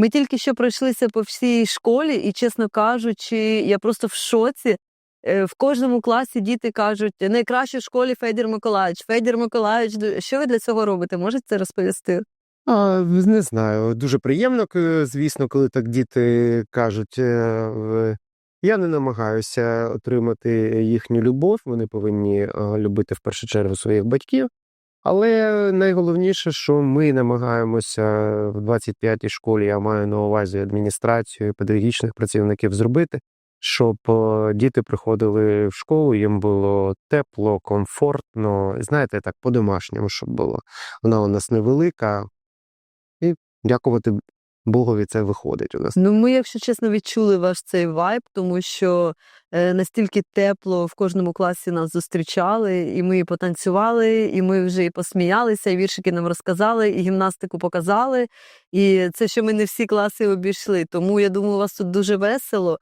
Ми тільки що пройшлися по всій школі, і, чесно кажучи, я просто в шоці. Е, В кожному класі діти кажуть, найкраще в школі Федір Миколаївич. Федір Миколаївич, що ви для цього робите? Можете це розповісти? А, не знаю. Дуже приємно, звісно, коли так діти кажуть. е, Я не намагаюся отримати їхню любов. Вони повинні е, любити в першу чергу своїх батьків. Але найголовніше, що ми намагаємося в 25-й школі, я маю на увазі адміністрацію, педагогічних працівників зробити, щоб е, діти приходили в школу, їм було тепло, комфортно, знаєте, так по-домашньому, щоб було. Вона у нас невелика, і дякувати Богові, це виходить у нас. Ну, ми, якщо чесно, відчули ваш цей вайб, тому що е, настільки тепло в кожному класі нас зустрічали, і ми і потанцювали, і ми вже і посміялися, і віршики нам розказали, і гімнастику показали. І це ще ми не всі класи обійшли. Тому я думаю, у вас тут дуже весело.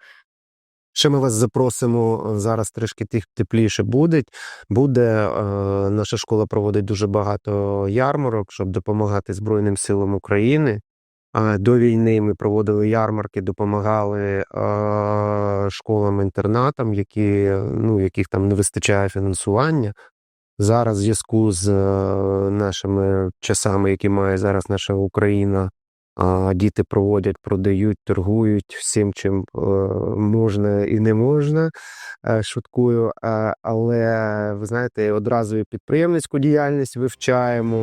Ще ми вас запросимо е, зараз трішки тих тепліше буде. Буде наша школа проводить дуже багато ярмарок, щоб допомагати Збройним силам України. До війни ми проводили ярмарки, допомагали школам-інтернатам, які, ну, яких там не вистачає фінансування. Зараз, в зв'язку з е, нашими часами, які має зараз наша Україна, діти проводять, продають, торгують всім, чим е, можна і не можна. Е, шуткую. Але ви знаєте, одразу і підприємницьку діяльність вивчаємо.